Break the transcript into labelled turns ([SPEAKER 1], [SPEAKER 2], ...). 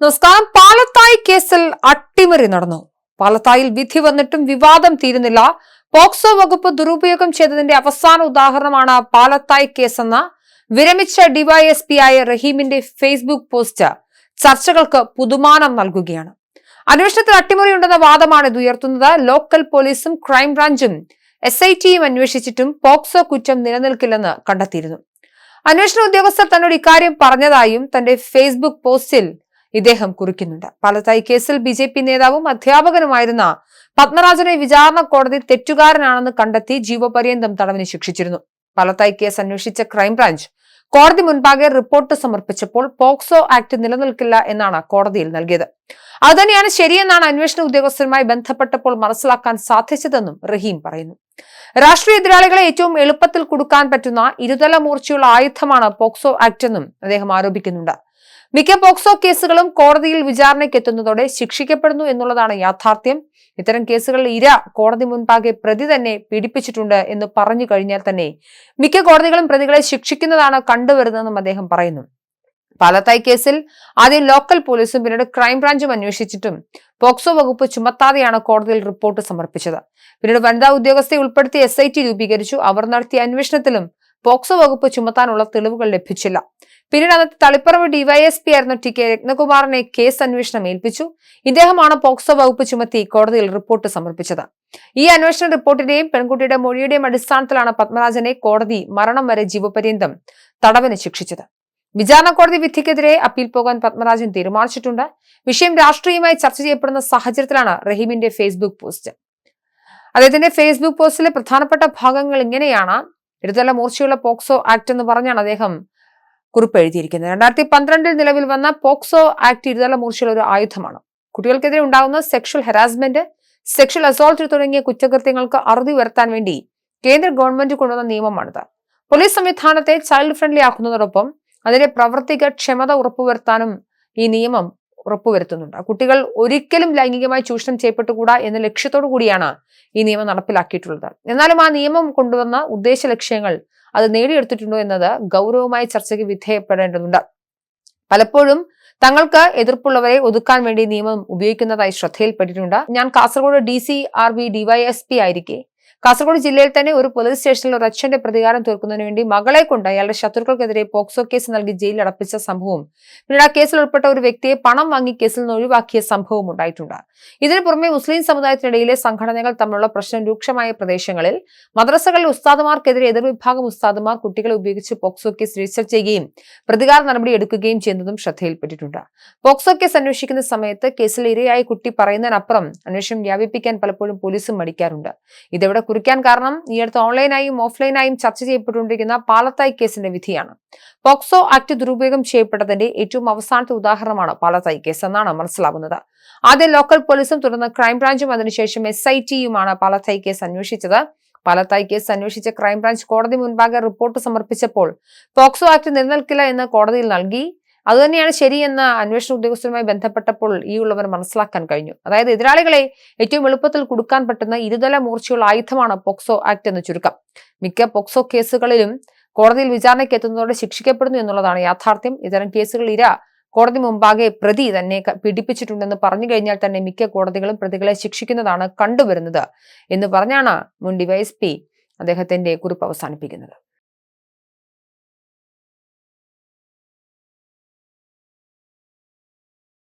[SPEAKER 1] നമസ്കാരം. പാലത്തായി കേസിൽ അട്ടിമറി നടന്നു. പാലത്തായിൽ വിധി വന്നിട്ടും വിവാദം തീരുന്നില്ല. പോക്സോ വകുപ്പ് ദുരുപയോഗം ചെയ്തതിന്റെ അവസാന ഉദാഹരണമാണ് പാലത്തായി കേസെന്ന വിരമിച്ച ഡിവൈഎസ്പി ആയ റഹീമിന്റെ ഫേസ്ബുക്ക് പോസ്റ്റ് ചർച്ചകൾക്ക് പുതുമാനം നൽകുകയാണ്. അന്വേഷണത്തിൽ അട്ടിമറിയുണ്ടെന്ന വാദമാണ് ഇത് ഉയർത്തുന്നത്. ലോക്കൽ പോലീസും ക്രൈംബ്രാഞ്ചും എസ് ഐ ടിയും അന്വേഷിച്ചിട്ടും പോക്സോ കുറ്റം നിലനിൽക്കില്ലെന്ന് കണ്ടെത്തിയിരുന്നു. അന്വേഷണ ഉദ്യോഗസ്ഥർ തന്നോട് ഇക്കാര്യം പറഞ്ഞതായും തന്റെ ഫേസ്ബുക്ക് പോസ്റ്റിൽ ഇദ്ദേഹം കുറിക്കുന്നുണ്ട്. പാലത്തായി കേസിൽ ബി ജെ പി നേതാവും അധ്യാപകനുമായിരുന്ന പത്മരാജനെ വിചാരണ കോടതി തെറ്റുകാരനാണെന്ന് കണ്ടെത്തി ജീവപര്യന്തം തടവിന് ശിക്ഷിച്ചിരുന്നു. പാലത്തായി കേസ് അന്വേഷിച്ച ക്രൈംബ്രാഞ്ച് കോടതി മുൻപാകെ റിപ്പോർട്ട് സമർപ്പിച്ചപ്പോൾ പോക്സോ ആക്ട് നിലനിൽക്കില്ല എന്നാണ് കോടതിയിൽ നൽകിയത്. അതുതന്നെയാണ് ശരിയെന്നാണ് അന്വേഷണ ഉദ്യോഗസ്ഥരുമായി ബന്ധപ്പെട്ടപ്പോൾ മനസ്സിലാക്കാൻ സാധിച്ചതെന്നും റഹീം പറയുന്നു. രാഷ്ട്രീയ എതിരാളികളെ ഏറ്റവും എളുപ്പത്തിൽ കൊടുക്കാൻ പറ്റുന്ന ഇരുതല മൂർച്ചയുള്ള ആയുധമാണ് പോക്സോ ആക്ട് എന്നും അദ്ദേഹം ആരോപിക്കുന്നുണ്ട്. മിക്ക പോക്സോ കേസുകളും കോടതിയിൽ വിചാരണയ്ക്ക് എത്തുന്നതോടെ ശിക്ഷിക്കപ്പെടുന്നു എന്നുള്ളതാണ് യാഥാർത്ഥ്യം. ഇത്തരം കേസുകളിൽ ഇര കോടതി മുൻപാകെ പ്രതി തന്നെ പീഡിപ്പിച്ചിട്ടുണ്ട് എന്ന് പറഞ്ഞു കഴിഞ്ഞാൽ തന്നെ മിക്ക കോടതികളും പ്രതികളെ ശിക്ഷിക്കുന്നതാണ് കണ്ടുവരുന്നതെന്നും അദ്ദേഹം പറയുന്നു. പാലത്തായി കേസിൽ ആദ്യം ലോക്കൽ പോലീസും പിന്നീട് ക്രൈംബ്രാഞ്ചും അന്വേഷിച്ചിട്ടും പോക്സോ വകുപ്പ് ചുമത്താതെയാണ് കോടതിയിൽ റിപ്പോർട്ട് സമർപ്പിച്ചത്. പിന്നീട് വനിതാ ഉദ്യോഗസ്ഥയെ ഉൾപ്പെടുത്തി എസ് രൂപീകരിച്ചു. അവർ നടത്തിയ അന്വേഷണത്തിലും പോക്സോ വകുപ്പ് ചുമത്താനുള്ള തെളിവുകൾ ലഭിച്ചില്ല. പിന്നീട് അന്നത്തെ തളിപ്പറമ്പ് ഡിവൈഎസ്പി ആയിരുന്ന ടി കെ രത്നകുമാറിനെ കേസ് അന്വേഷണം ഏൽപ്പിച്ചു. ഇദ്ദേഹമാണ് പോക്സോ വകുപ്പ് ചുമത്തി കോടതിയിൽ റിപ്പോർട്ട് സമർപ്പിച്ചത്. ഈ അന്വേഷണ റിപ്പോർട്ടിന്റെയും പെൺകുട്ടിയുടെ മൊഴിയുടെയും അടിസ്ഥാനത്തിലാണ് പത്മരാജനെ കോടതി മരണം വരെ ജീവപര്യന്തം തടവിന് ശിക്ഷിച്ചത്. വിചാരണ കോടതി വിധിക്കെതിരെ അപ്പീൽ പോകാൻ പത്മരാജൻ തീരുമാനിച്ചിട്ടുണ്ട്. വിഷയം രാഷ്ട്രീയമായി ചർച്ച ചെയ്യപ്പെടുന്ന സാഹചര്യത്തിലാണ് റഹീമിന്റെ ഫേസ്ബുക്ക് പോസ്റ്റ്. അദ്ദേഹത്തിന്റെ ഫേസ്ബുക്ക് പോസ്റ്റിലെ പ്രധാനപ്പെട്ട ഭാഗങ്ങൾ ഇങ്ങനെയാണ്. ഇരുതല മൂർച്ചയുള്ള പോക്സോ ആക്ട് എന്ന് പറഞ്ഞാണ് അദ്ദേഹം കുറിപ്പ് എഴുതിയിരിക്കുന്നത് രണ്ടായിരത്തി പന്ത്രണ്ടിൽ നിലവിൽ വന്ന പോക്സോ ആക്ട് ഇരുതല മൂർച്ചയുള്ള ഒരു ആയുധമാണ്. കുട്ടികൾക്കെതിരെ ഉണ്ടാകുന്ന സെക്ഷൽ ഹെറാസ്മെന്റ് സെക്ഷൽ അസോൾട്ട് തുടങ്ങിയ കുറ്റകൃത്യങ്ങൾക്ക് അറുതി വരുത്താൻ വേണ്ടി കേന്ദ്ര ഗവൺമെന്റ് കൊണ്ടുവന്ന നിയമമാണിത്. പോലീസ് സംവിധാനത്തെ ചൈൽഡ് ഫ്രണ്ട്ലി ആക്കുന്നതോടൊപ്പം അതിന്റെ പ്രവർത്തിക ക്ഷമത ഉറപ്പുവരുത്താനും ഈ നിയമം ഉറപ്പുവരുത്തുന്നുണ്ട്. കുട്ടികൾ ഒരിക്കലും ലൈംഗികമായി ചൂഷണം ചെയ്യപ്പെട്ടുകൂടാ എന്ന ലക്ഷ്യത്തോടു കൂടിയാണ് ഈ നിയമം നടപ്പിലാക്കിയിട്ടുള്ളത്. എന്നാലും ആ നിയമം കൊണ്ടുവന്ന ഉദ്ദേശ ലക്ഷ്യങ്ങൾ അത് നേടിയെടുത്തിട്ടുണ്ടോ എന്നത് ഗൗരവമായി ചർച്ചയ്ക്ക് വിധേയപ്പെടേണ്ടതുണ്ട്. പലപ്പോഴും തങ്ങൾക്ക് എതിർപ്പുള്ളവരെ ഒതുക്കാൻ വേണ്ടി നിയമം ഉപയോഗിക്കുന്നതായി ശ്രദ്ധയിൽപ്പെട്ടിട്ടുണ്ട്. ഞാൻ Kasaragod D C R B DYSP ആയിരിക്കെ Kasaragod ജില്ലയിൽ തന്നെ ഒരു പോലീസ് സ്റ്റേഷനിൽ ഒരു അച്ഛന്റെ പ്രതികാരം തീർക്കുന്നതിന് വേണ്ടി മകളെ കൊണ്ട് അയാളുടെ ശത്രുക്കൾക്കെതിരെ പോക്സോ കേസ് നൽകി ജയിലിൽ അടപ്പിച്ച സംഭവവും. പിന്നീട് ആ കേസിൽ ഉൾപ്പെട്ട ഒരു വ്യക്തിയെ പണം വാങ്ങി കേസിൽ നിന്ന് ഒഴിവാക്കിയ സംഭവവും ഉണ്ടായിട്ടുണ്ട്. ഇതിനു പുറമെ മുസ്ലിം സമുദായത്തിനിടയിലെ സംഘടനകൾ തമ്മിലുള്ള പ്രശ്നം രൂക്ഷമായ പ്രദേശങ്ങളിൽ മദ്രസകളിൽ ഉസ്താദുമാർക്കെതിരെ എതിർവിഭാഗം ഉസ്താദുമാർ കുട്ടികളെ ഉപയോഗിച്ച് പോക്സോ കേസ് രജിസ്റ്റർ ചെയ്യുകയും പ്രതികാര നടപടി എടുക്കുകയും ചെയ്യുന്നതും ശ്രദ്ധയിൽപ്പെട്ടിട്ടുണ്ട്. പോക്സോ കേസ് അന്വേഷിക്കുന്ന സമയത്ത് കേസിൽ ഇരയായ കുട്ടി പറയുന്നതിനപ്പുറം അന്വേഷണം വ്യാപിപ്പിക്കാൻ പലപ്പോഴും പോലീസും മടിക്കാറുണ്ട്. ഇതെവിടെ കുറിക്കാൻ കാരണം ഈ അടുത്ത് ഓൺലൈനായും ഓഫ്ലൈനായും ചർച്ച ചെയ്യപ്പെട്ടുകൊണ്ടിരിക്കുന്ന പാലത്തായി കേസിന്റെ വിധിയാണ്. പോക്സോ ആക്ട് ദുരുപയോഗം ചെയ്യപ്പെട്ടതിന്റെ ഏറ്റവും അവസാനത്തെ ഉദാഹരണമാണ് പാലത്തായി കേസ് എന്നാണ് മനസ്സിലാവുന്നത് ആദ്യം ലോക്കൽ പോലീസും തുടർന്ന് ക്രൈംബ്രാഞ്ചും അതിനുശേഷം എസ് ഐ ടിയുമാണ് പാലത്തായി കേസ് അന്വേഷിച്ചത്. പാലത്തായി കേസ് അന്വേഷിച്ച ക്രൈംബ്രാഞ്ച് കോടതി മുൻപാകെ റിപ്പോർട്ട് സമർപ്പിച്ചപ്പോൾ പോക്സോ ആക്ട് നിലനിൽക്കില്ല എന്ന് കോടതിയിൽ നൽകി. അതുതന്നെയാണ് ശരിയെന്ന് അന്വേഷണ ഉദ്യോഗസ്ഥരുമായി ബന്ധപ്പെട്ടപ്പോൾ ഈ ഉള്ളവർ മനസ്സിലാക്കാൻ കഴിഞ്ഞു. അതായത് എതിരാളികളെ ഏറ്റവും എളുപ്പത്തിൽ കൊടുക്കാൻ പറ്റുന്ന ഇരുതല മൂർച്ചയുള്ള ആയുധമാണ് പോക്സോ ആക്ട് എന്ന് ചുരുക്കം. മിക്ക പോക്സോ കേസുകളിലും കോടതിയിൽ വിചാരണയ്ക്ക് എത്തുന്നതോടെ ശിക്ഷിക്കപ്പെടുന്നു എന്നുള്ളതാണ് യാഥാർത്ഥ്യം. ഇത്തരം കേസുകൾ ഇര കോടതി മുമ്പാകെ പ്രതി തന്നെ പീഡിപ്പിച്ചിട്ടുണ്ടെന്ന് പറഞ്ഞു കഴിഞ്ഞാൽ തന്നെ മിക്ക കോടതികളും പ്രതികളെ ശിക്ഷിക്കുന്നതാണ് കണ്ടുവരുന്നത് എന്ന് പറഞ്ഞാണ് മുൻ ഡിവൈഎസ്പി അദ്ദേഹത്തിന്റെ കുറിപ്പ് അവസാനിപ്പിക്കുന്നത്.